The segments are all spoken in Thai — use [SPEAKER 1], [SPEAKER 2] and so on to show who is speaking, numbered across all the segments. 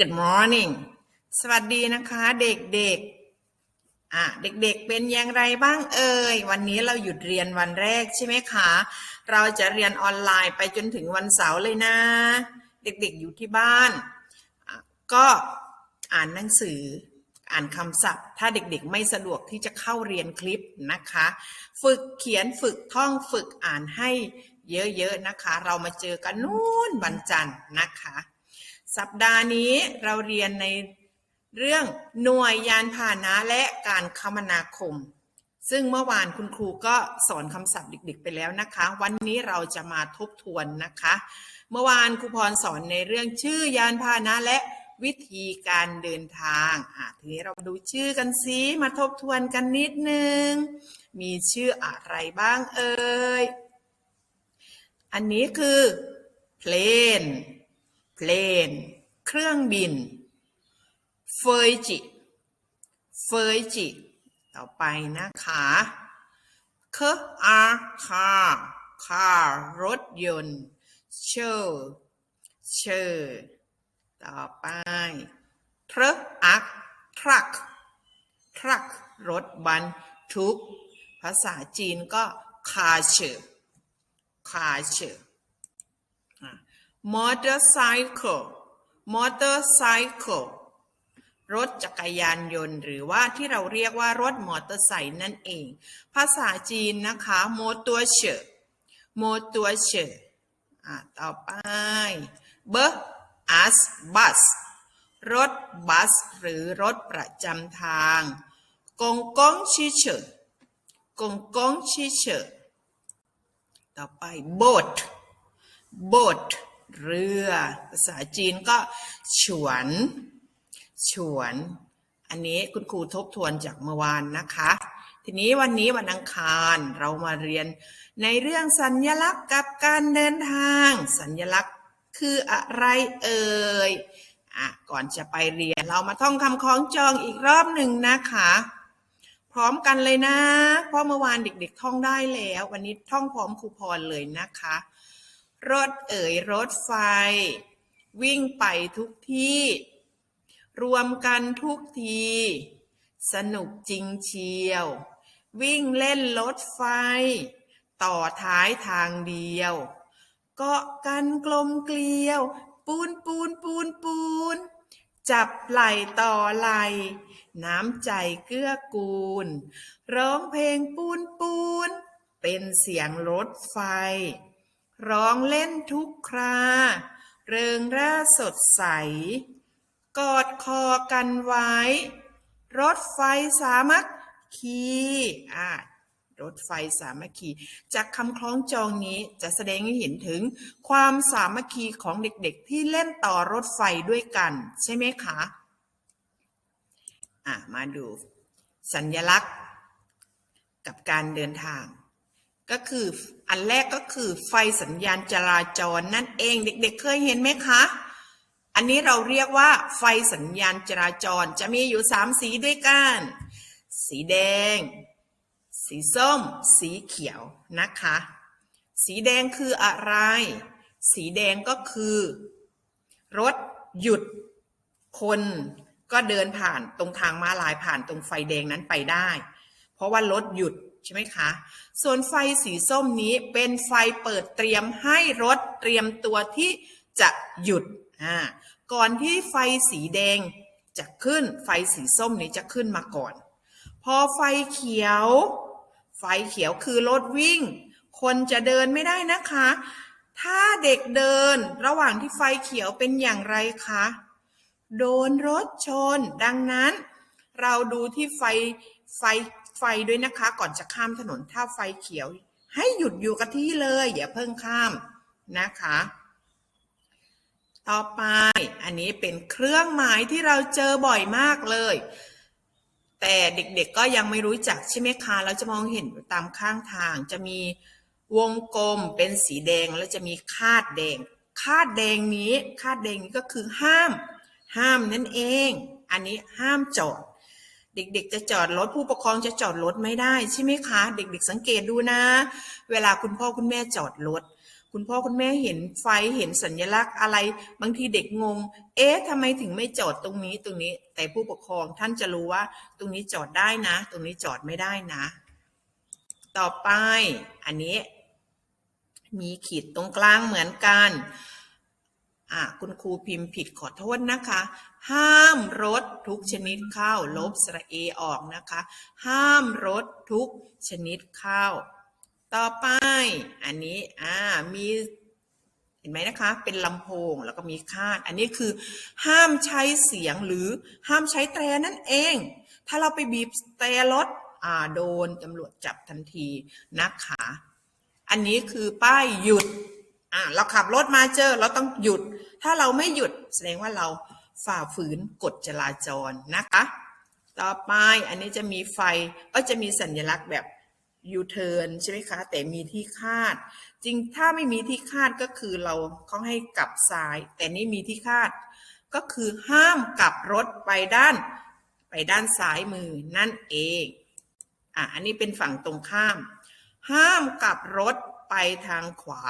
[SPEAKER 1] Good morning สวัสดีนะคะเด็กๆ อะเด็กๆ เป็นอย่างไรบ้างเอ่ย วันนี้เราหยุดเรียนวันแรกใช่ไหมคะ เราจะเรียนออนไลน์ไปจนถึงวันเสาร์เลยนะ เด็กๆอยู่ที่บ้าน ก็อ่านหนังสือ อ่านคำศัพท์ ถ้าเด็กๆ ไม่สะดวกที่จะเข้าเรียนคลิปนะคะ ฝึกเขียนฝึกท่องฝึกอ่านให้เยอะๆนะคะ เรามาเจอกันนู่นวันจันทร์นะคะ สัปดาห์นี้เราเรียนในเรื่องหน่วยยานพาหนะและการคมนาคม ซึ่งเมื่อวานคุณครูก็สอนคำศัพท์เด็กๆ ไปแล้วนะคะ วันนี้เราจะมาทบทวนนะคะ เมื่อวานครูพรสอนในเรื่องชื่อยานพาหนะและวิธีการเดินทางอะทีนี้เรามาดูชื่อกันซิมาทบทวนกันนิดนึง มีชื่ออะไรบ้างเอ่ย อันนี้คือ plane plane เครื่องบิน เฟยจิ เฟยจิ ต่อไปนะคะคอาคาคารถยนต์ เชอร์เชอร์ต่อไปทรอักทรัคทรัครถบรรทุก ภาษาจีนก็คาเชอร์คาเชอร์ motorcycle motorcycle รถจักรยานยนต์ หรือว่าที่เราเรียกว่ารถมอเตอร์ไซค์นั่นเอง ภาษาจีนนะคะโมตัวเฉอโมตัวเฉออะต่อไปเบอร์อัสบัสรถบัส หรือรถประจำทางกงกงชิเฉอกงกงชิเฉอต่อไป boat boat เรือ ภาษาจีนก็ฉวน ฉวน อันนี้คุณครูทบทวนจากเมื่อวานนะคะ ทีนี้วันนี้วันอังคารเรามาเรียนในเรื่องสัญญลักษณ์กับการเดินทาง สัญญลักษณ์คืออะไรเอ่ยอะก่อนจะไปเรียนเรามาท่องคำคล้องจองอีกรอบหนึ่งนะคะ พร้อมกันเลยนะ เพราะเมื่อวานเด็ก ๆ ท่องได้แล้ว วันนี้ท่องพร้อมครูพรเลยนะคะ รถเอ๋ยรถไฟ วิ่งไปทุกที่ รวมกันทุกที สนุกจริงเชียว วิ่งเล่นรถไฟ ต่อท้ายทางเดียว เกาะกันกลมเกลียว ปูนปูนปูนปูนจับไหล่ต่อไหล่น้ำใจเกื้อกูล ร้องเพลงปูนปูน เป็นเสียงรถไฟ ร้องเล่นทุกครา เริงร่าสดใส กอดคอกันไว้ รถไฟสามัคคีอ่ารถไฟสามัคคี จากคำคล้องจองนี้จะแสดงให้เห็นถึงความสามัคคีของเด็กๆ ที่เล่นต่อรถไฟด้วยกัน ใช่ไหมคะ อะ มาดู สัญลักษณ์ กับการเดินทาง ก็คืออันแรกก็คือไฟสัญญาณจราจรนั่นเองเด็กๆเคยเห็นไหมคะ อันนี้เราเรียกว่าไฟสัญญาณจราจรจะมีอยู่สามสีด้วยกัน สีแดง สีส้ม สีเขียวนะคะ สีแดงคืออะไร สีแดงก็คือ รถหยุดคนก็เดินผ่านตรงทางม้าลายผ่านตรงไฟแดงนั้นไปได้ เพราะว่ารถหยุด ใช่ไหมคะ ส่วนไฟสีส้มนี้เป็นไฟเปิดเตรียมให้รถเตรียมตัวที่จะหยุดอ่าก่อนที่ไฟสีแดงจะขึ้น ไฟสีส้มนี้จะขึ้นมาก่อน พอไฟเขียว ไฟเขียวคือรถวิ่ง คนจะเดินไม่ได้นะคะ ถ้าเด็กเดินระหว่างที่ไฟเขียวเป็นอย่างไรคะ โดนรถชน ดังนั้น เราดูที่ไฟไฟ ไฟด้วยนะคะ ก่อนจะข้ามถนนถ้าไฟเขียว ให้หยุดอยู่กับที่เลย อย่าเพิ่งข้ามนะคะ ต่อไปอันนี้เป็นเครื่องหมายที่เราเจอบ่อยมากเลย แต่เด็กๆก็ยังไม่รู้จักใช่ไหมคะเราจะมองเห็นตามข้างทางจะมีวงกลมเป็นสีแดงแล้วจะมีคาดแดง คาดแดงนี้ คาดแดงนี้ก็คือห้าม ห้ามนั่นเอง อันนี้ห้ามจอด เด็กๆ จะจอดรถผู้ปกครองจะจอดรถไม่ได้ใช่ไหมคะ เด็กๆ สังเกตดูนะ เวลาคุณพ่อคุณแม่จอดรถคุณพ่อคุณแม่เห็นไฟเห็นสัญลักษณ์อะไร บางทีเด็กงง เอ๊ะทำไมถึงไม่จอดตรงนี้ตรงนี้ แต่ผู้ปกครองท่านจะรู้ว่า ตรงนี้จอดได้นะ ตรงนี้จอดไม่ได้นะ ต่อไป อันนี้ มีขีดตรงกลางเหมือนกัน อะคุณครูพิมพ์ผิดขอโทษนะคะ ห้ามรถทุกชนิดเข้าลบสระเอออกนะคะ ห้ามรถทุกชนิดเข้าต่อไปอันนี้อ่ามีเห็นไหมนะคะ เป็นลำโพงแล้วก็มีคาด อันนี้คือ ห้ามใช้เสียงหรือห้ามใช้แตรนั่นเอง ถ้าเราไปบีบแตรรถอ่าโดนตำรวจจับทันทีนะคะ อันนี้คือป้ายหยุด อ่าเราขับรถมาเจอเราต้องหยุด ถ้าเราไม่หยุดแสดงว่าเราฝ่าฝืนกฎจราจรนะคะ ต่อไปอันนี้จะมีไฟก็จะมีสัญลักษณ์แบบยูเทิร์นใช่ไหมคะ แต่มีที่คาด จริงถ้าไม่มีที่คาดก็คือเราเขาให้กลับซ้าย แต่นี่มีที่คาด ก็คือห้ามกลับรถไปด้าน ไปด้านซ้ายมือนั่นเองอะอันนี้เป็นฝั่งตรงข้าม ห้ามกลับรถไปทางขวา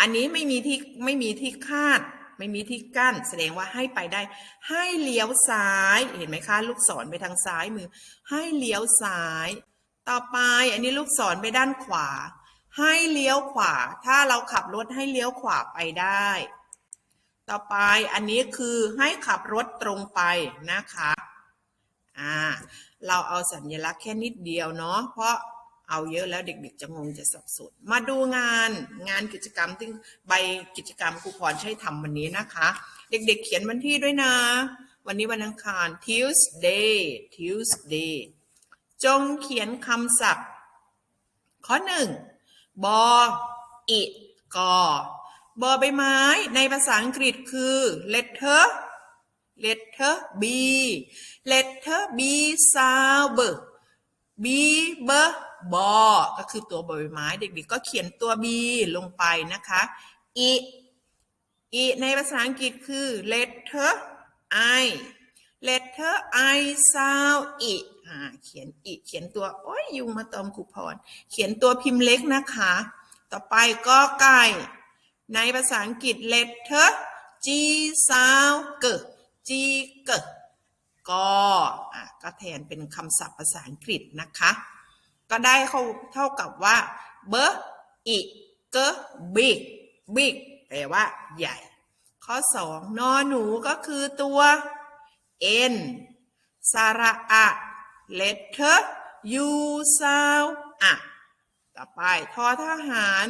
[SPEAKER 1] อันนี้ไม่มีที่ไม่มีที่คาด ไม่มีที่กั้น แสดงว่าให้ไปได้ ให้เลี้ยวซ้ายเห็นไหมคะ ลูกศรไปทางซ้ายมือ ให้เลี้ยวซ้าย ต่อไปอันนี้ลูกศรไปด้านขวา ให้เลี้ยวขวา ถ้าเราขับรถให้เลี้ยวขวาไปได้ ต่อไปอันนี้คือให้ขับรถตรงไปนะคะอ่าเราเอาสัญลักษณ์แค่นิดเดียวเนาะเพราะ เอาเยอะแล้วเด็กๆจะงงจะสับสนมาดูงานงานกิจกรรมที่ใบกิจกรรมครูพรใช้ทำวันนี้นะคะ เด็กๆเขียนวันที่ด้วยนะ วันนี้วันอังคาร Tuesday Tuesday จงเขียนคำศัพท์ ข้อหนึ่งบออิกอบอใบไม้ในภาษาอังกฤษคือ letter letter B letter B sound B เบอก็คือตัวใบไม้เด็กๆก็เขียนตัว B ลงไปนะคะอีอีในภาษาอังกฤษคือ letter I letter I sound อีอ่าเขียนอีเขียนตัว โอ้ยยุงมาตอมครูพร เขียนตัวพิมพ์เล็กนะคะ ต่อไปก็ไก่ ในภาษาอังกฤษ letter G sound เก G เกก็อะก็แทนเป็นคำศัพท์ภาษาอังกฤษนะคะ ก็ได้เข้าเท่ากับว่าเบอร์อีเกบิกบิกแปลว่า ใหญ่ ข้อสองนอหนูก็คือตัว N สระอะ letter U sound อะต่อไปทอทหาร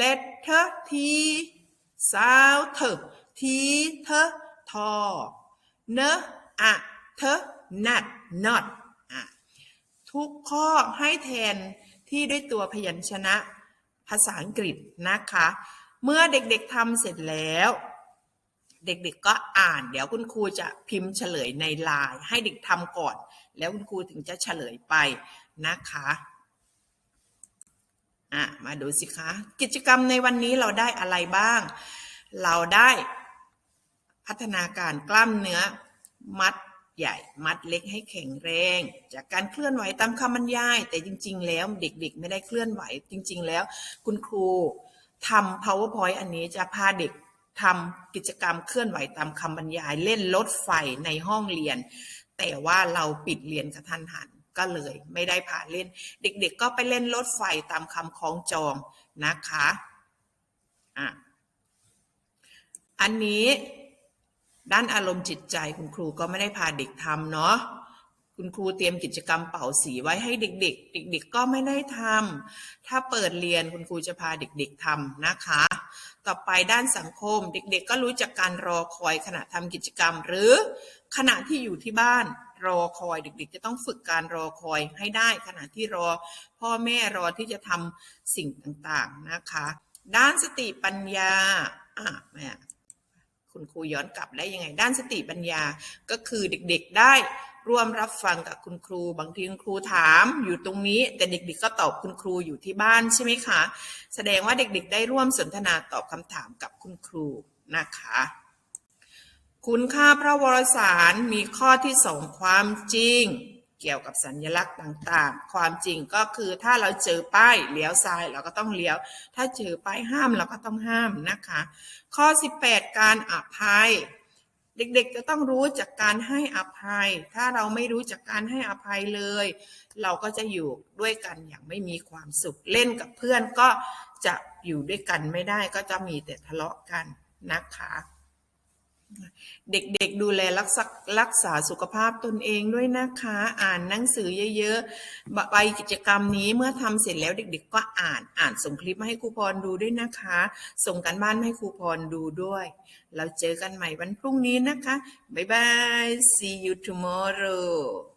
[SPEAKER 1] letter T sound เถทีเธทอเนอะเธอ not not ทุกข้อให้แทนที่ด้วยตัวพยัญชนะภาษาอังกฤษนะคะ เมื่อเด็กๆทำเสร็จแล้ว เด็กๆก็อ่าน เดี๋ยวคุณครูจะพิมพ์เฉลยในไลน์ให้เด็กทำก่อน แล้วคุณครูถึงจะเฉลยไปนะคะอะมาดูสิคะกิจกรรมในวันนี้เราได้อะไรบ้าง เราได้พัฒนาการกล้ามเนื้อมัด ใหญ่มัดเล็กให้แข็งแรง จากการเคลื่อนไหวตามคำบรรยาย แต่จริง ๆ แล้วเด็กๆ ไม่ได้เคลื่อนไหว จริง ๆ แล้ว คุณครูทำ powerpoint อันนี้จะพาเด็กทำกิจกรรมเคลื่อนไหวตามคำบรรยาย เล่นรถไฟในห้องเรียน แต่ว่าเราปิดเรียนกระทันหันก็เลยไม่ได้พาเล่น เด็กๆ ก็ไปเล่นรถไฟตามคำคล้องจองนะคะอะอันนี้ ด้านอารมณ์จิตใจคุณครูก็ไม่ได้พาเด็กทำเนาะคุณครูเตรียมกิจกรรมเป่าสีไว้ให้เด็ก ๆ เด็ก ๆ ก็ไม่ได้ทำถ้าเปิดเรียนคุณครูจะพาเด็ก ๆทำนะคะ ต่อไปด้านสังคมเด็ก ๆ ก็รู้จักการรอคอยขณะทำกิจกรรม หรือขณะที่อยู่ที่บ้านรอคอยเด็ก ๆ จะต้องฝึกการรอคอยให้ได้ ขณะที่รอ พ่อแม่รอที่จะทำสิ่งต่างๆนะคะ ด้านสติปัญญาอะแม่ คุณครูย้อนกลับได้ยังไง ด้านสติปัญญาก็คือเด็กๆได้ร่วมรับฟังกับคุณครู บางทีคุณครูถามอยู่ตรงนี้ แต่เด็กๆก็ตอบคุณครูอยู่ที่บ้านใช่ไหมคะ แสดงว่าเด็กๆ ได้ร่วมสนทนาตอบคำถามกับคุณครูนะคะ คุณค่าพระวรสารมีข้อที่สองความจริง เกี่ยวกับสัญลักษณ์ต่างๆ ความจริงก็คือถ้าเราเจอป้ายเลี้ยวซ้ายเราก็ต้องเลี้ยว ถ้าเจอป้ายห้ามเราก็ต้องห้ามนะคะ ข้อ 18 การอภัย เด็กๆจะต้องรู้จากการให้อภัย ถ้าเราไม่รู้จากการให้อภัยเลย เราก็จะอยู่ด้วยกันอย่างไม่มีความสุขเล่นกับเพื่อนก็จะอยู่ด้วยกันไม่ได้ก็จะมีแต่ทะเลาะกันนะคะ เด็กๆดูแลรักษารักษาสุขภาพตนเองด้วยนะคะ อ่านหนังสือเยอะๆไปกิจกรรมนี้เมื่อทำเสร็จแล้วเด็กๆ ก็อ่านอ่านส่งคลิปมาให้ครูพรดูด้วยนะคะ ส่งกันบ้านให้ครูพรดูด้วย เราเจอกันใหม่วันพรุ่งนี้นะคะ บ๊ายบาย see you tomorrow